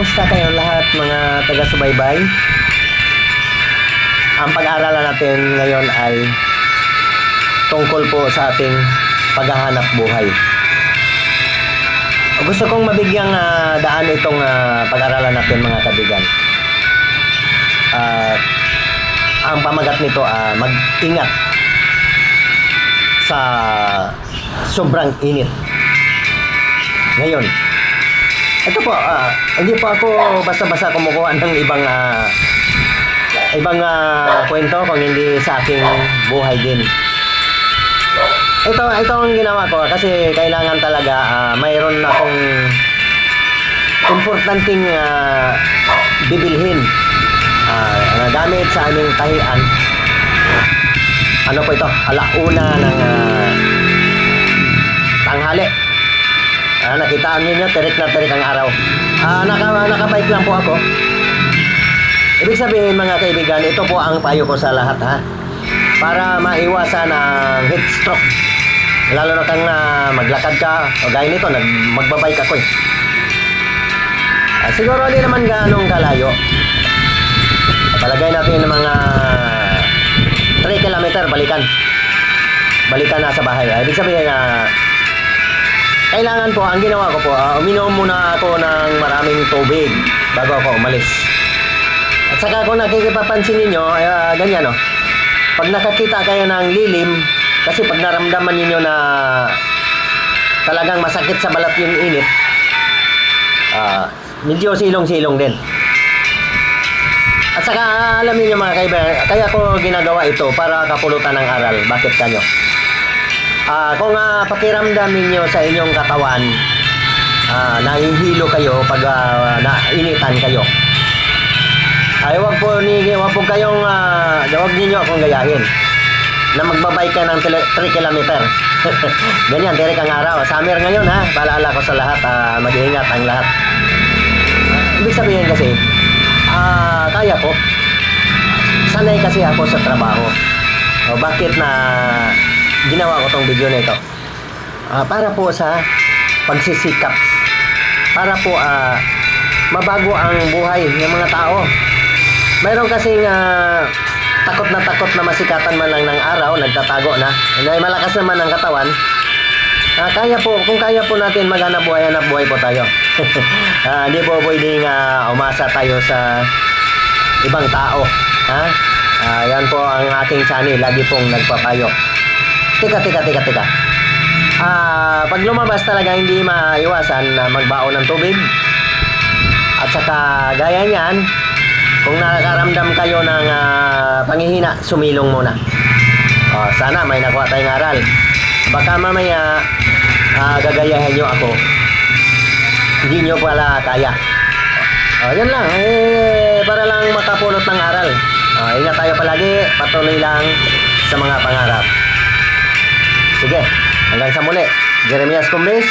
Kumusta kayo lahat mga taga-subaybay? Ang pag-aaralan natin ngayon ay tungkol po sa ating paghahanap buhay. Gusto kong mabigyang ah, daan itong ah, pag-aaralan natin mga kabigan. At ang pamagat nito ah, mag-ingat sa sobrang init. Ngayon, ito po, ah, hindi po ako basta-basta kumukuha ng ibang ah, ibang ah, kwento kung hindi sa aking buhay din. Ito, ito ang ginawa ko kasi kailangan talaga ah, mayroon akong importanteng ah, bibilhin ah, na gamit sa aming tahian. Ano po ito? Alauna ng ah, tanghali. Ah, nakitaan ninyo, terik na terik ang araw. Ah, naka, nakabike lang po ako. Ibig sabihin mga kaibigan, ito po ang payo ko sa lahat ha. Para maiwasan ang heat stroke. Lalo na kang ah, maglakad ka, o gaya nito, nag, magbabike ako eh. Ah, siguro hindi naman ganong kalayo. Palagay natin ng mga 3 kilometer balikan. Balikan na sa bahay. Ah, ibig sabihin na kailangan po, ang ginawa ko po, ah, uminom muna ako ng maraming tubig bago ako umalis. At saka kung nakikipapansin ninyo, ah, ganyan o. Pag nakakita kayo ng lilim, kasi pag naramdaman ninyo na talagang masakit sa balat yung init, ah, medyo silong-silong din. At saka alam niyo mga kaibigan, kaya ko ginagawa ito para kapulutan ng aral. Bakit kanyo? Ah, kung uh, pakiramdam ninyo sa inyong katawan, ah, nahihilo kayo pag ah, nainitan kayo. Ay, wag po ni wag po kayong uh, wag niyo akong gayahin na magbabike ka ng 3 kilometer. Ganyan, direk ang araw. Summer ngayon ha. Paalala ko sa lahat, ah, mag-iingat ang lahat. Ibig sabihin kasi, ah, kaya ko. Sanay kasi ako sa trabaho. O bakit na ginawa ko tong video na ito? Ah, para po sa pagsisikap. Para po ah, mabago ang buhay ng mga tao. Mayroon kasing ah, takot na takot na masikatan man lang ng araw, nagtatago na. Dahil malakas naman ang katawan, Ah, kaya po, kung kaya po natin maghanap buhay, hanap buhay po tayo. Hindi po pwedeng ah, umasa tayo sa ibang tao. Ha? Ah, yan po ang aking channel, lagi pong nagpapayo. Tika, tika, tika, tika. Ah, pag lumabas talaga hindi maiwasan na magbaon ng tubig. At saka gaya niyan, kung nakakaramdam kayo ng ah, pangihina, sumilong muna. Oh, sana may nakuha tayong aral. Baka mamaya ah, gagayahin nyo ako. Hindi nyo pala kaya. Oh, yan lang. Eh, para lang makapulot ng aral. Oh, ingat tayo palagi. Patuloy lang sa mga pangarap. Sige, hanggang sa muli. Jeremias Cumbres,